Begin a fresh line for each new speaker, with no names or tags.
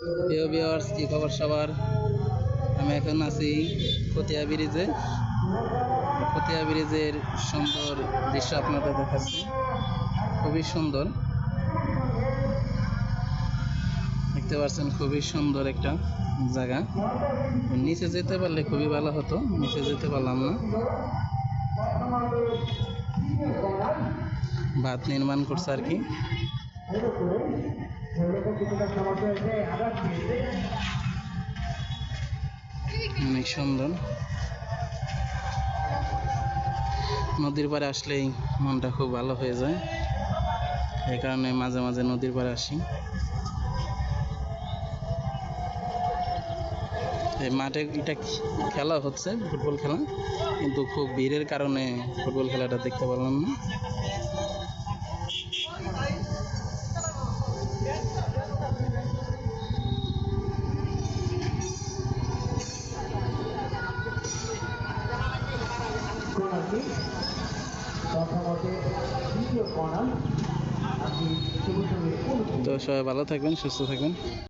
প্রিয় ভিউয়ার্স কি খবর সবার? আমি এখন আছি ফতিয়া ব্রিজে ফতিয়া ব্রিজের সুন্দর দৃশ্য আপনাদের দেখাচ্ছি। খুবই সুন্দর। দেখতে পাচ্ছেন, খুবই সুন্দর একটা জায়গা। নিচে যেতে পারলে খুবই ভালো হতো, নিচে যেতে পারলাম না। বাঁধ নির্মাণ করছে আর কি। অনেক সুন্দর। নদীর পাড়ে আসলেই মনটা খুব ভালো হয়ে যায়। এই কারণে মাঝে মাঝে নদীর পাড়ে আসি। এই মাঠে এটা খেলা হচ্ছে, ফুটবল খেলা। কিন্তু খুব ভিড়ের কারণে ফুটবল খেলাটা দেখতে পারলাম না।
কোনা আপনি
তো সবাই ভালো থাকবেন সুস্থ থাকবেন।